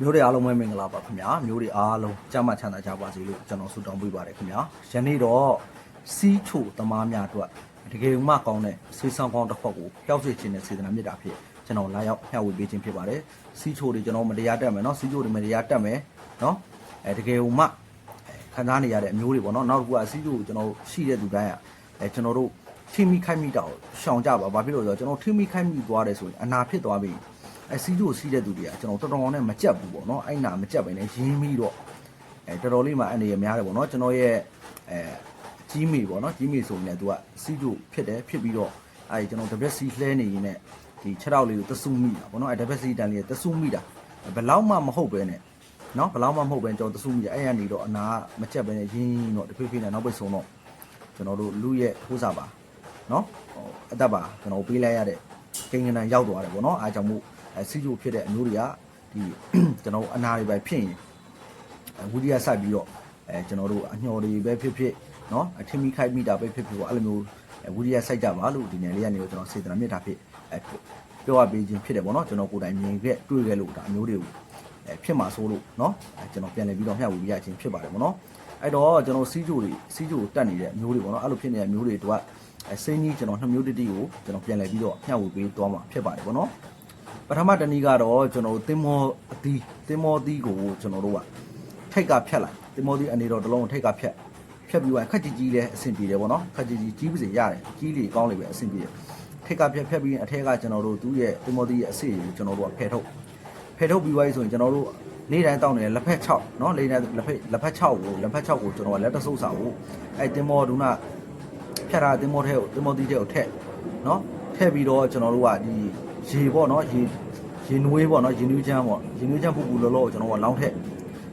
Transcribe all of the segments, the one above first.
မျိုးတွေအားလုံးပဲမင်္ဂလာပါခင်ဗျာမျိုးတွေအားလုံးကြမ်းမှချမ်းသာကြပါစေလို့ကျွန်တော်ဆုတောင်းပေးပါတယ်ခင်ဗျာယနေ့တော့စီးချိုသမားများအတွက်တကယ်မှကောင်းတဲ့ဆေးဆောင်ကောင်းတစ်ခွက်ကိုပျောက်စေခြင်းနဲ့စေတနာမေတ္တာဖြစ်ကျွန်တော်လာရောက်မျှဝေပေးခြင်းဖြစ်ပါတယ်စီးချိုတွေကျွန်တော်မတရားတက်မယ်เนาะစီးချိုတွေမတရားတက်မယ်เนาะအဲတကယ်မှခံစားနေရတဲ့အမျိုးတွေပေါ့เนาะနောက်တစ်ခုကစီးချိုကိုကျွန်တော်ရှိတဲ့သူတိုင်းอ่ะအဲကျွန်တော်တို့ထိမိခိုက်မိတာကိုရှောင်ကြပါဘာဖြစ်လို့လဲဆိုတော့ကျွန်တော်ထိမိခိုက်မိသွားတယ်ဆိုရင်အနာဖြစ်သွားပြီ အဲစီးတို့စီးတဲ့သူတွေကကျွန်တော်တော်တော်နဲ့မကြက်ဘူးပေါ့နော်အဲ့နာမကြက်ပဲနဲ့ရင်းပြီးတော့အဲတော်တော်လေးမှအနေရများတယ်ပေါ့နော်ကျွန်တော်ရဲ့အဲကြီးမေပေါ့နော်ကြီးမေဆိုရင်လည်းသူကစီးတို့ဖြစ်တယ်ဖြစ်ပြီးတော့အဲကျွန်တော်တပတ်စီလှဲနေရင်လည်းဒီခြေထောက်လေးကိုတဆူမိတာပေါ့နော်အဲတပတ်စီတန်လေးတဆူမိတာဘယ်လောက်မှမဟုတ်ပဲနဲ့နော်ဘယ်လောက်မှမဟုတ်ပဲကျွန်တော်တဆူမိတယ်အဲ့ရနေတော့အနာမကြက်ပဲနဲ့ရင်းတော့တဖိဖိနဲ့နောက်ပိတ်ဆုံးတော့ကျွန်တော်တို့လူရဲ့ခိုးစားပါနော်ဟိုအသက်ပါကျွန်တော်ပေးလိုက်ရတဲ့ကိန်းကနန်ရောက်သွားတယ်ပေါ့နော်အားကြောင့်မို့ အဲစီဂျိုဖြစ်တဲ့အမျိုးတွေကဒီ ကျွန်တော်တို့အနာတွေပဲဖြစ်ရင်အဲဝီဒီယာစိုက်ပြီးတော့အဲကျွန်တော်တို့အညော်တွေပဲဖြစ်ဖြစ်เนาะအထင်မိခိုက်မိတာပဲဖြစ်ဖြစ်ပေါ့အဲ့လိုမျိုးအဲဝီဒီယာစိုက်ကြပါလို့ဒီနယ်လေးကနေတော့ကျွန်တော်စေတနာမြတ်တာဖြစ်အဲပြောရပေးခြင်းဖြစ်တယ်ပေါ့နော်ကျွန်တော်ကိုယ်တိုင်မြင်ခဲ့တွေ့ခဲ့လို့ဒါအမျိုးတွေကိုအဲဖြစ်မှာဆိုလို့เนาะအဲကျွန်တော်ပြန်လည်ပြီးတော့မျှဝေပြရခြင်းဖြစ်ပါတယ်ပေါ့နော်အဲ့တော့ကျွန်တော်စီဂျိုတွေစီဂျိုတက်နေတဲ့အမျိုးတွေပေါ့နော်အဲ့လိုဖြစ်နေတဲ့အမျိုးတွေတို့ကအဲစိန်းကြီးကျွန်တော်နှစ်မျိုးတတိကိုကျွန်တော်ပြန်လည်ပြီးတော့မျှဝေပေးသွားမှာဖြစ်ပါတယ်ပေါ့နော် ပထမတနည်းကတော့ကျွန်တော်တို့တင်မောအသီးတင်မောအသီးကိုကျွန်တော်တို့ကထိတ်ကဖြတ်လိုက်တင်မောအသီးအနေတော့တစ်လုံးထိတ်ကဖြတ်ဖြတ်ပြီးတော့ခက်ကြီးကြီးလဲအဆင်ပြေတယ်ဗောနော်ခက်ကြီးကြီးကြီးပါစေရတယ်ကြီးလေကောင်းလေပဲအဆင်ပြေတယ်ထိတ်ကဖြတ်ဖြတ်ပြီးရင်အထက်ကကျွန်တော်တို့သူ့ရဲ့တင်မောအသီးရဲ့အစေကိုကျွန်တော်တို့ကဖယ်ထုတ်ဖယ်ထုတ်ပြီးသွားပြီဆိုရင်ကျွန်တော်တို့နေ့တိုင်းတောင်းနေတဲ့လက်ဖက်6เนาะနေ့တိုင်းလက်ဖက်လက်ဖက်6ကိုလက်ဖက်6ကိုကျွန်တော်ကလက်တဆုပ်စာကိုအဲတင်မောဒုနာဖြတ်တာတင်မောထဲကိုတင်မောသီးထဲကိုထည့်เนาะထည့်ပြီးတော့ကျွန်တော်တို့ကဒီ ရေပေါ့เนาะရေ ရင်နွေးပေါ့နော်ရင်နွေးချမ်းပေါ့ရင်နွေးချမ်းပူပူလောလောကိုကျွန်တော်ကလောင်းထက်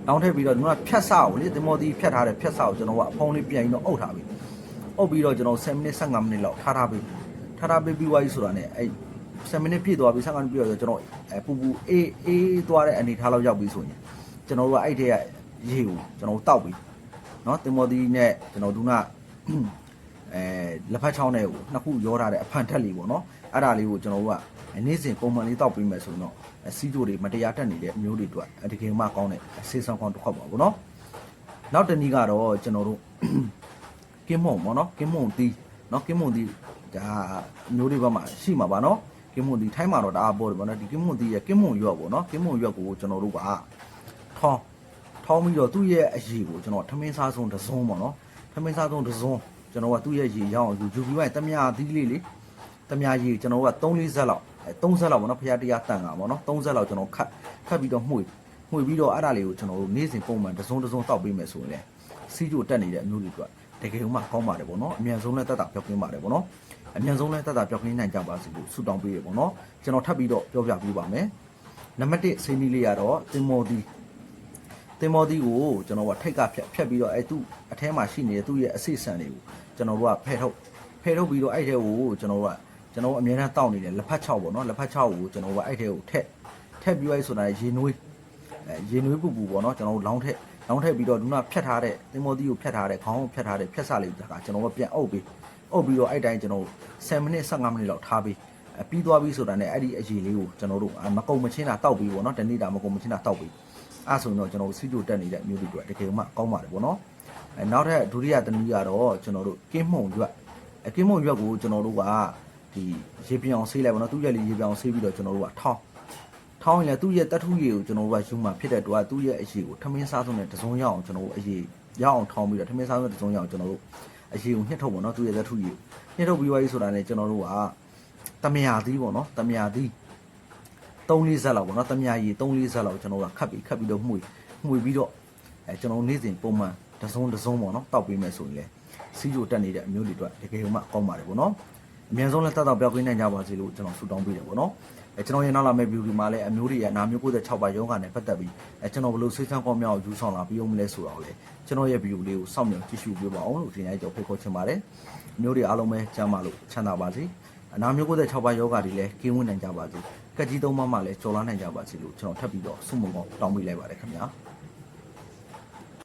လောင်းထက်ပြီးတော့ကျွန်တော်ကဖြတ်ဆောက်လေတင်မောသီးဖြတ်ထားတဲ့ဖြတ်ဆောက်ကိုကျွန်တော်ကအဖုံးလေးပြန်ပြီးတော့အုပ်ထားပြီအုပ်ပြီးတော့ကျွန်တော်10မိနစ်15မိနစ်လောက်ထားထားပြီထားထားပြီးပြီးသွားပြီဆိုတာ ਨੇ အဲ့10မိနစ်ပြည့်သွားပြီ15မိနစ်ပြည့်တော့ကျွန်တော်အဲပူပူအေးအေးသွားတဲ့အနေထားလောက်ရောက်ပြီဆိုရင်ကျွန်တော်တို့ကအဲ့ထဲကရေကိုကျွန်တော်တောက်ပြီနော်တင်မောသီးနဲ့ကျွန်တော်ဒုနာအဲလက်ဖက်ချောင်းနဲ့ကိုနှစ်ခုရောထားတဲ့အဖန်ထက်လေးပေါ့နော်အဲ့ဒါလေးကိုကျွန်တော်တို့က နေ့စဉ်ပုံမှန်လေးတောက်ပေးမယ်ဆိုရင်တော့စီးကြိုတွေမတရားတက်နေတဲ့အမျိုးတွေအတွက်တကယ်မှကောင်းတဲ့ဆေးဆောင်ကောင်းတစ်ခွက်ပါဘောနော်နောက်တစ်နည်းကတော့ကျွန်တော်တို့ကင်းမုံပေါ့နော်ကင်းမုံတီးနော်ကင်းမုံတီးဒါအမျိုးတွေဘက်မှာရှိမှာပါနော်ကင်းမုံတီးထိုင်းမှာတော့ဒါအပေါ်တယ်ပေါ့နော်ဒီကင်းမုံတီးရဲ့ကင်းမုံရွက်ပေါ့နော်ကင်းမုံရွက်ကိုကျွန်တော်တို့ကထောင်းထောင်းပြီးတော့သူ့ရဲ့အရည်ကိုကျွန်တော်ထမင်းစားဆုံးတစ်စုံပေါ့နော်ထမင်းစားဆုံးတစ်စုံကျွန်တော်ကသူ့ရဲ့ရည်ရအောင်ယူယူပြီးမှတမယာသီးလေးလေတမယာကြီးကျွန်တော်တို့က3 4ဇက်လောက် အဲ3ဇက်လောက်ပေါ့နော်ဖရားတရားတန်တာပေါ့နော်3ဇက်လောက်ကျွန်တော်ခတ်ခတ်ပြီးတော့မှု့မှု့ပြီးတော့အဲ့ဒါလေးကိုကျွန်တော်တို့နေ့စဉ်ပုံမှန်တစ်စုံတစ်စုံတောက်ပေးမယ်ဆိုရင်လည်းစီးကြိုတက်နေတဲ့အမျိုးတွေအတွက်တကယ်မှကောင်းပါတယ်ပေါ့နော်အမြန်ဆုံးလည်းတက်တာပြောက်ကင်းပါတယ်ပေါ့နော်အမြန်ဆုံးလည်းတက်တာပြောက်ကင်းနိုင်ကြပါစေလို့ဆုတောင်းပေးရပေါ့နော်ကျွန်တော်ထပ်ပြီးတော့ပြောပြပေးပါမယ်နံပါတ်1စိနီးလေးကတော့တင်မော်ဒီတင်မော်ဒီကိုကျွန်တော်ကထိတ်ကဖြတ်ဖြတ်ပြီးတော့အဲသူ့အထဲမှာရှိနေတဲ့သူ့ရဲ့အစိတ်ဆန်တွေကိုကျွန်တော်တို့ကဖယ်ထုတ်ဖယ်ထုတ်ပြီးတော့အဲ့ထဲကိုကျွန်တော်တို့က ကျွန်တော်အများနဲ့တောက်နေတယ်လက်ဖက်6ပေါ့နော်လက်ဖက်6ကိုကျွန်တော်ကအဲ့ထဲကိုထက်ထက်ပြီးရဲဆိုတာရေနွေးအဲရေနွေးပူပူပေါ့နော်ကျွန်တော်လောင်းထက်လောင်းထက်ပြီးတော့ဒီမှာဖြတ်ထားတဲ့တင်မောသီးကိုဖြတ်ထားတဲ့ခေါင်းကိုဖြတ်ထားတဲ့ဖြတ်စလေးကကျွန်တော်ကပြန်အုပ်ပြီးအုပ်ပြီးတော့အဲ့တိုင်းကျွန်တော်10မိနစ်15မိနစ်လောက်ထားပြီးအပြီးသွားပြီဆိုတာနဲ့အဲ့ဒီအရေလေးကိုကျွန်တော်တို့မကုံမချင်းတာတောက်ပြီးပေါ့နော်တနေ့တာမကုံမချင်းတာတောက်ပြီးအဲ့ဆိုရင်တော့ကျွန်တော်စီးကြိုတက်နေတဲ့မျိုးတွေအတွက်တကယ်မှကောင်းပါတယ်ပေါ့နော်အဲနောက်ထပ်ဒုတိယတနည်းကတော့ကျွန်တော်တို့ကင်းမှုန်ရွက်အကင်းမှုန်ရွက်ကိုကျွန်တော်တို့က ဒီရေပြောင်ဆေးလိုက်ပါတော့သူ့ရဲ့လေရေပြောင်ဆေးပြီးတော့ကျွန်တော်တို့ကထောင်းထောင်းရင်လည်းသူ့ရဲ့တက်ထုရည်ကိုကျွန်တော်တို့ကယူမှဖြစ်တဲ့တော့သူ့ရဲ့အရည်ကိုထမင်းစားဆုံးတဲ့တစုံရအောင်ကျွန်တော်တို့အရည်ရအောင်ထောင်းပြီးတော့ထမင်းစားဆုံးတဲ့တစုံရအောင်ကျွန်တော်တို့အရည်ကိုညှစ်ထုတ်ပါတော့သူ့ရဲ့တက်ထုရည်ညှစ်ထုတ်ပြီးသွားပြီဆိုတာနဲ့ကျွန်တော်တို့ကတမယာသီးပေါ့နော်တမယာသီး3လေးဇက်လောက်ပေါ့နော်တမယာရည်3လေးဇက်လောက်ကျွန်တော်တို့ကခတ်ပြီးခတ်ပြီးတော့မှုမှုပြီးတော့အဲကျွန်တော်နေ့စဉ်ပုံမှန်တစုံတစုံပေါ့နော်တောက်ပေးမယ်ဆိုရင်လေစီးကြိုတက်နေတဲ့အမျိုးတွေအတွက်တကယ်မှကောင်းပါတယ်ပေါ့နော် အမြန်ဆုံးလက်တက်တော့ပြောက်ကွင်းနိုင်ကြပါစေလို့ကျွန်တော်ဆုတောင်းပေးတယ်ပေါ့နော်အဲကျွန်တော်ရဲ့နောက်လာမယ့် view ဒီမှာလည်းအမျိုးတွေရဲ့နာမျိုး96ပါယောဂနဲ့ပတ်သက်ပြီးအဲကျွန်တော်ဘယ်လိုဆွေးချမ်းကောင်းမြောက်ယူဆောင်လာပြီးအောင်မလဲဆိုတော့လေကျွန်တော်ရဲ့ view လေးကိုစောင့်မျှော်ကြည့်ရှုပေးပါအောင်လို့ဒီနေ့ကြောဖိတ်ခေါ်ချင်ပါတယ်အမျိုးတွေအားလုံးပဲကျမ်းပါလို့ချမ်းသာပါစေအနာမျိုး96ပါယောဂတွေလည်းကင်းဝေးနိုင်ကြပါစေကက်ကြီးသုံးပါးမှလည်းကျော်လာနိုင်ကြပါစေလို့ကျွန်တော်ထပ်ပြီးတော့ဆုမွန်ကောင်းတောင်းပေးလိုက်ပါတယ်ခင်ဗျာ